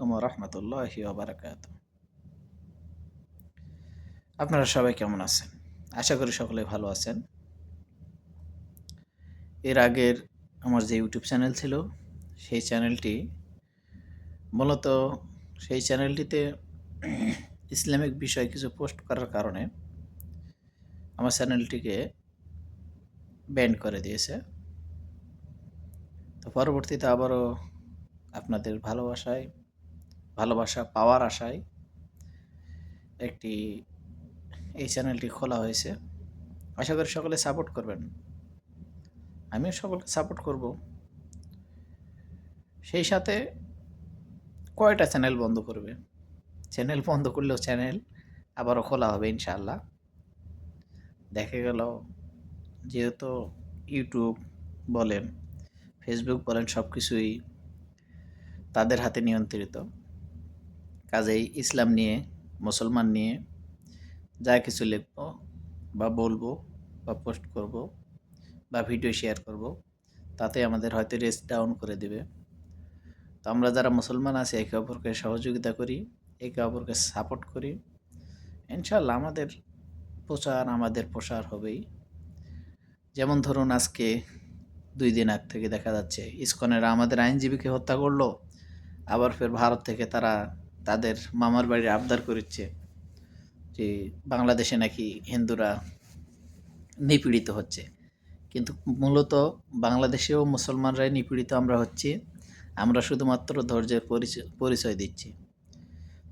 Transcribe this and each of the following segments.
আলাইকুম রহমতুল্লাহ আপনারা সবাই কেমন আছেন? আশা করি সকলে ভালো আছেন। এর আগের আমার যে ইউটিউব চ্যানেল ছিল, সেই চ্যানেলটি মূলত সেই চ্যানেলটিতে ইসলামিক বিষয় কিছু পোস্ট করার কারণে আমার চ্যানেলটিকে ব্যান্ড করে দিয়েছে। তো পরবর্তীতে আবারও আপনাদের ভালোবাসায় ভালোবাসা পাওয়ার আশায় একটি এই চ্যানেলটি খোলা হয়েছে। আশা করি সকলে সাপোর্ট করবেন। আমিও সকলকে সাপোর্ট করব। সেই সাথে কয়টা চ্যানেল বন্ধ করবে? চ্যানেল বন্ধ করলেও চ্যানেল আবারও খোলা হবে ইনশাআল্লাহ। দেখা গেল যেহেতু ইউটিউব বলেন, ফেসবুক বলেন সব কিছুই তাদের হাতে নিয়ন্ত্রিত। কাজেই ইসলাম নিয়ে, মুসলমান নিয়ে যা কিছু লিখব বা বলব বা পোস্ট করব বা ভিডিও শেয়ার করব, তাতে আমাদের হয়তো রেস্ট ডাউন করে দেবে। তো আমরা যারা মুসলমান আছি, একে অপরকে সহযোগিতা করি, একে অপরকে সাপোর্ট করি। ইনশাল্লাহ আমাদের প্রচার আমাদের প্রসার হবেই। যেমন ধরুন আজকে দুই দিন আগ থেকে দেখা যাচ্ছে, ইস্কনেরা আমাদের আইনজীবীকে হত্যা করল, আবার ফের ভারত থেকে তারা তাদের মামার বাড়ির আবদার করেছে যে বাংলাদেশে নাকি হিন্দুরা নিপীড়িত হচ্ছে। কিন্তু মূলত বাংলাদেশেও মুসলমানরাই নিপীড়িত আমরা হচ্ছি, আমরা শুধুমাত্র ধৈর্যের পরিচয় পরিচয় দিচ্ছি।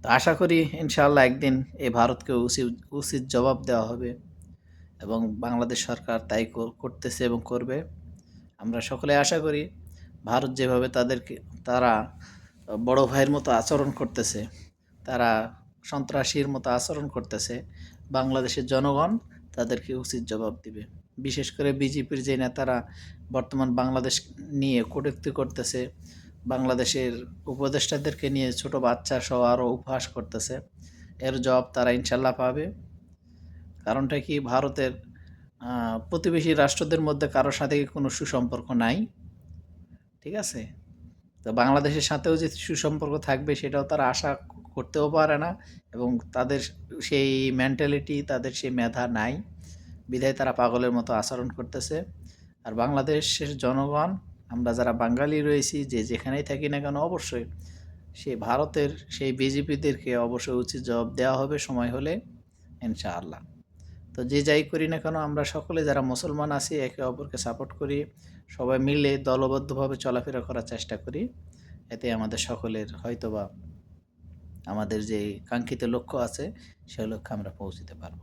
তো আশা করি ইনশাআল্লাহ একদিন এই ভারতকে উচিত উচিত জবাব দেওয়া হবে এবং বাংলাদেশ সরকার তাই করতেছে এবং করবে। আমরা সকলে আশা করি ভারত যেভাবে তাদেরকে, তারা বড় ভাইয়ের মতো আচরণ করতেছে, তারা সন্ত্রাসীর মতো আচরণ করতেছে, বাংলাদেশের জনগণ তাদেরকে উচিত জবাব দিবে। বিশেষ করে বিজেপির যে নেতারা বর্তমান বাংলাদেশ নিয়ে কটূক্তি করতেছে, বাংলাদেশের উপদেষ্টাদেরকে নিয়ে ছোট বাচ্চা সহ আরও উপহাস করতেছে, এর জবাব তারা ইনশাল্লাহ পাবে। কারণটা কি? ভারতের প্রতিবেশী রাষ্ট্রদের মধ্যে কারোর সাথে কোনো সুসম্পর্ক নাই, ঠিক আছে? তো বাংলাদেশের সাথেও যে সুসম্পর্ক থাকবে সেটাও তারা আশা করতেও পারে না এবং তাদের সেই মেন্টালিটি তাদের সেই মেধা নাই। বিধায় তারা পাগলের মতো আচরণ করতেছে। আর বাংলাদেশের জনগণ, আমরা যারা বাঙালি রয়েছি, যে যেখানেই থাকি না কেন, অবশ্যই সেই ভারতের সেই বিজেপিদেরকে অবশ্যই উচিত জবাব দেওয়া হবে, সময় হলে, ইনশাআল্লাহ। তো যে যাই করি না কেন, আমরা সকলে যারা মুসলমান আছি, একে অপরকে সাপোর্ট করি, সবাই মিলে দলবদ্ধভাবে চলাফেরা করার চেষ্টা করি। এতে আমাদের সকলের হয়তোবা আমাদের যে কাঙ্ক্ষিত লক্ষ্য আছে সে লক্ষ্যে আমরা পৌঁছতে পারব।